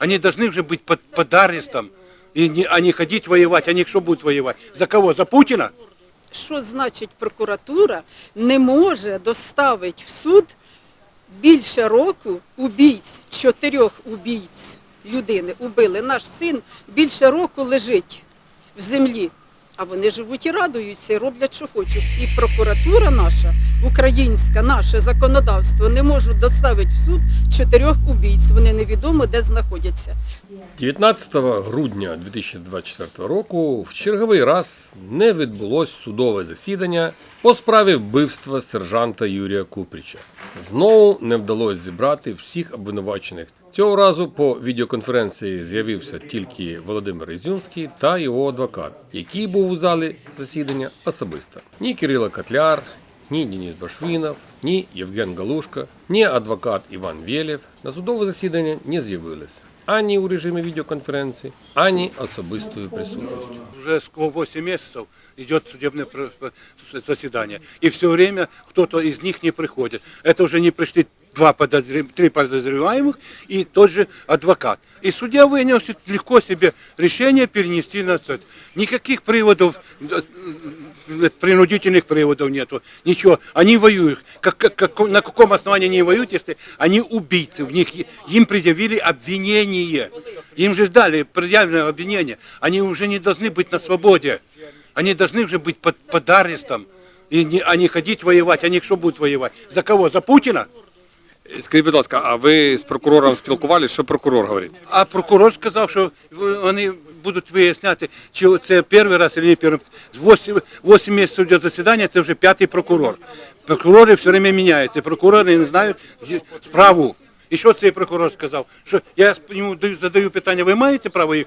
Они должны уже быть под, под арестом, и не, а не ходить воевать. Они что будут воевать? За кого? За Путина? Що значить прокуратура не може доставити в суд більше року убійць, чотирьох убійць людини убили. Наш син більше року лежить в землі. А вони живуть і радуються, і роблять, що хочуть. І прокуратура наша, українська, наше законодавство не можуть доставити в суд чотирьох убійць. Вони невідомо де знаходяться. 19 грудня 2024 року в черговий раз не відбулось судове засідання по справі вбивства сержанта Юрія Купріча. Знову не вдалося зібрати всіх обвинувачених. Цього разу по відеоконференції з'явився тільки Володимир Ізюмський та його адвокат, який був у залі засідання особисто. Ні Кирило Котляр, ні Денис Башвінов, ні Євген Галушка, ні адвокат Іван Вєлєв на судове засідання не з'явилися ані у режимі відеоконференції, ані особистою присутністю. Уже скоро 8 місяців йде судебне засідання, і все время хтось із них не приходить. Це вже не пришли два подозрев... три подозреваемых и тот же адвокат. И судья вынес легко себе решение перенести на суд. Никаких приводов, э, э, принудительных приводов нету. Ничего. Они воюют. Как, как- как- на каком основании они воюют, если они убийцы? В них, им предъявили обвинение. Им же дали предъявленное обвинение. Они уже не должны быть на свободе. Они должны уже быть под, под арестом. И не, а не ходить воевать. Они что будут воевать? За кого? За Путина? Скажіть, будь ласка, а ви з прокурором спілкувалися? Що прокурор говорить? А прокурор сказав, що вони будуть виясняти, чи це перший раз чи не перший. 8, 8 місяців для засідання це вже п'ятий прокурор. Прокурори все время міняються. Прокурори не знають справу. І що цей прокурор сказав? Що я йому даю- задаю питання, ви маєте право їх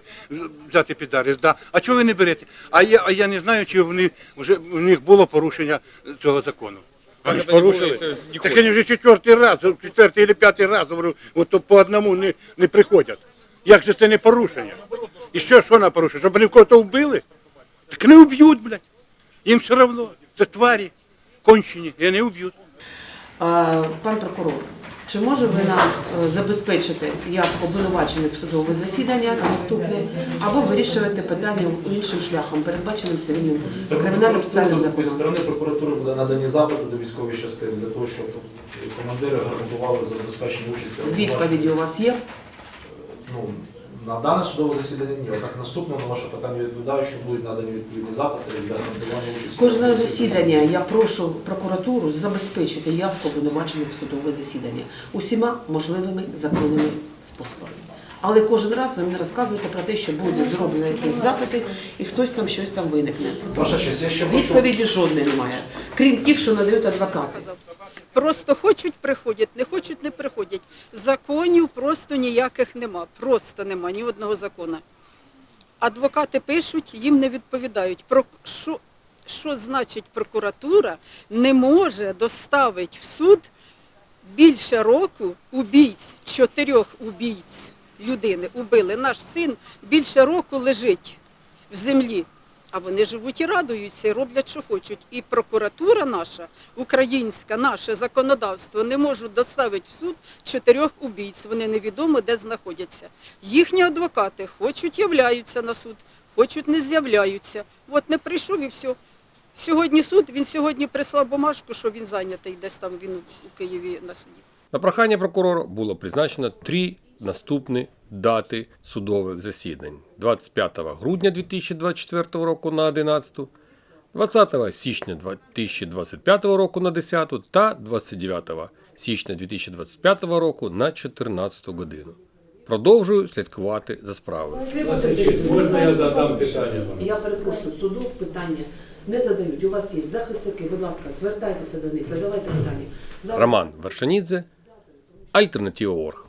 взяти під арест? Да. А чого ви не берете? А я, а я не знаю, чи вони вже в них було порушення цього закону. Вони ж порушили. Так вони вже четвертий раз, четвертий чи п'ятий раз, говорю, от то по одному не, не приходять. Як же це не порушення? І що, що на порушення? Щоб вони кого-то вбили? Так не вб'ють, блядь. Їм все одно. Це тварі, кончені, і не вб'ють. Пан прокурор, чи може ви нам е, забезпечити як обвинувачених судове засідання на наступне, або вирішувати питання іншим шляхом, передбаченим цивільним кримінальним процесуальним Зі сторони прокуратури буде надані запити до військової частини для того, щоб командири гарантували забезпечення участі. Відповіді у вас є? Ну, на дане судове засідання ні. Однак наступне на ваше питання відповідаю, що будуть надані відповідні запити для гарантування участі. Кожне засідання я прошу прокуратуру забезпечити явку обвинувачених в судове засідання усіма можливими законними способами. Але кожен раз ви мені розказуєте про те, що буде зроблено якісь запити, і хтось там щось там виникне. Ваша честь, я ще. Відповіді жодної немає, крім тих, що надають адвокати. Просто хочуть приходять, не хочуть не приходять. Законів просто ніяких нема. Просто нема ні одного закону. Адвокати пишуть, їм не відповідають. Про що, що значить прокуратура не може доставити в суд більше року убійць, чотирьох убійць людини убили. Наш син більше року лежить в землі. А вони живуть і радуються, і роблять, що хочуть. І прокуратура наша, українська, наше законодавство не можуть доставити в суд чотирьох убійць. Вони невідомо де знаходяться. Їхні адвокати хочуть являються на суд, хочуть не з'являються. От не прийшов і все. Сьогодні суд, він сьогодні прислав бумажку, що він зайнятий, десь там він у Києві на суді. На прохання прокурора було призначено три наступні дати судових засідань: 25 грудня 2024 року на 11, 20 січня 2025 року на 10 та 29 січня 2025 року на 14 годину. Продовжую слідкувати за справою. Можна я задам питання? Я перепрошую, суду питання не задають. У вас є захисники, будь ласка, звертайтеся до них, задавайте питання. Роман Вершанідзе, Альтернатива Орг.